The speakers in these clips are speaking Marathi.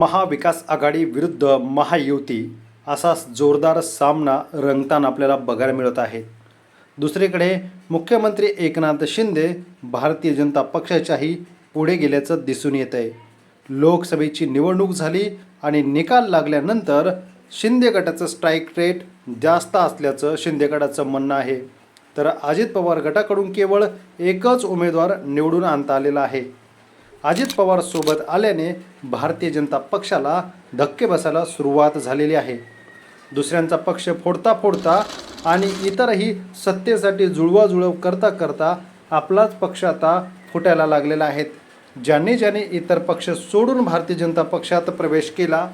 महाविकास आघाडी विरुद्ध महायुती असा जोरदार सामना रंगताना आपल्याला बघायला मिळत आहे. दुसरीकडे मुख्यमंत्री एकनाथ शिंदे भारतीय जनता पक्षाच्याही पुढे गेल्याचं दिसून येत आहे लोकसभेची निवडणूक झाली आणि निकाल लागल्यानंतर शिंदे गटाचं स्ट्राईक रेट जास्त असल्याचं शिंदे गटाचं म्हणणं आहे. तर अजित पवार गटाकडून केवळ एकच उमेदवार निवडून आणता आलेला आहे. अजित पवार सोबत आल्याने भारतीय जनता पक्षाला धक्के बसायला सुरुवात झालेली आहे. दुसऱ्यांचा पक्ष फोडता फोडता आणि इतरही सत्तेसाठी जुळवाजुळव करता करता आपलाच पक्ष आता फुटायला लागलेला आहेत ज्यांनी ज्यांनी इतर पक्ष सोडून भारतीय जनता पक्षात प्रवेश केला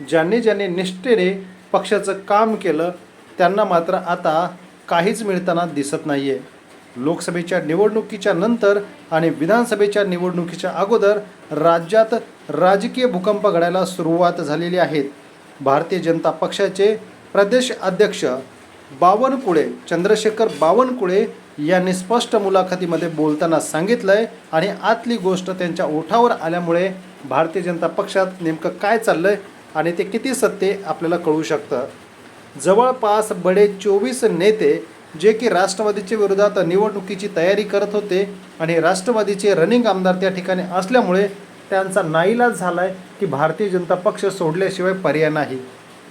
ज्यांनी ज्यांनी निष्ठेने पक्षाचं काम केलं त्यांना मात्र आता काहीच मिळताना दिसत नाही आहे लोकसभेच्या निवडणुकीच्या नंतर आणि विधानसभेच्या निवडणुकीच्या अगोदर राज्यात राजकीय भूकंप घडायला सुरुवात झालेली आहे भारतीय जनता पक्षाचे प्रदेश अध्यक्ष बावनकुळे चंद्रशेखर बावनकुळे यांनी स्पष्ट मुलाखतीमध्ये बोलताना सांगितलं आहे आणि आतली गोष्ट त्यांच्या ओठावर आल्यामुळे भारतीय जनता पक्षात नेमकं काय चाललं आहे आणि ते किती सत्य आपल्याला कळू शकतं. जवळपास बडे चोवीस नेते जे की राष्ट्रवादीच्या विरोधात निवडणुकीची तयारी करत होते आणि राष्ट्रवादीचे रनिंग आमदार त्या ठिकाणी असल्यामुळे त्यांचा नाईलाज झाला आहे की भारतीय जनता पक्ष सोडल्याशिवाय पर्याय नाही.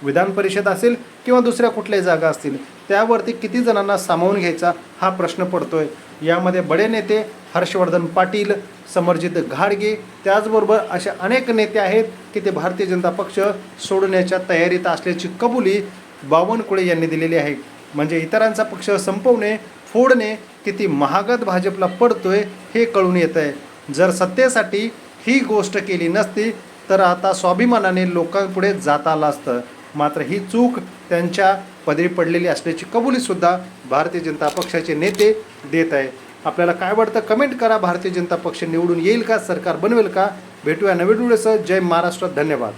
विधान परिषद असेल किंवा दुसऱ्या कुठल्याही जागा असतील त्यावरती किती जणांना सामावून घ्यायचा हा प्रश्न पडतोय. यामध्ये बडे नेते हर्षवर्धन पाटील समरजित घाडगे त्याचबरोबर असे अनेक नेते आहेत की ते भारतीय जनता पक्ष सोडण्याच्या तयारीत असल्याची कबुली बावनकुळे यांनी दिलेली आहे. म्हणजे इतरांचा पक्ष संपवणे फोडणे किती महागत भाजपला पडतोय हे कळून येत आहे जर सत्तेसाठी ही गोष्ट केली नसती तर आता स्वाभिमानाने लोकांपुढे जाता आलं असतं. मात्र ही चूक त्यांच्या पदरी पडलेली असल्याची कबुलीसुद्धा भारतीय जनता पक्षाचे नेते देत आहे. आपल्याला काय वाटतं? कमेंट करा. भारतीय जनता पक्ष निवडून येईल का? सरकार बनवेल का? भेटूया नवीन व्हिडिओसह. जय महाराष्ट्र. धन्यवाद.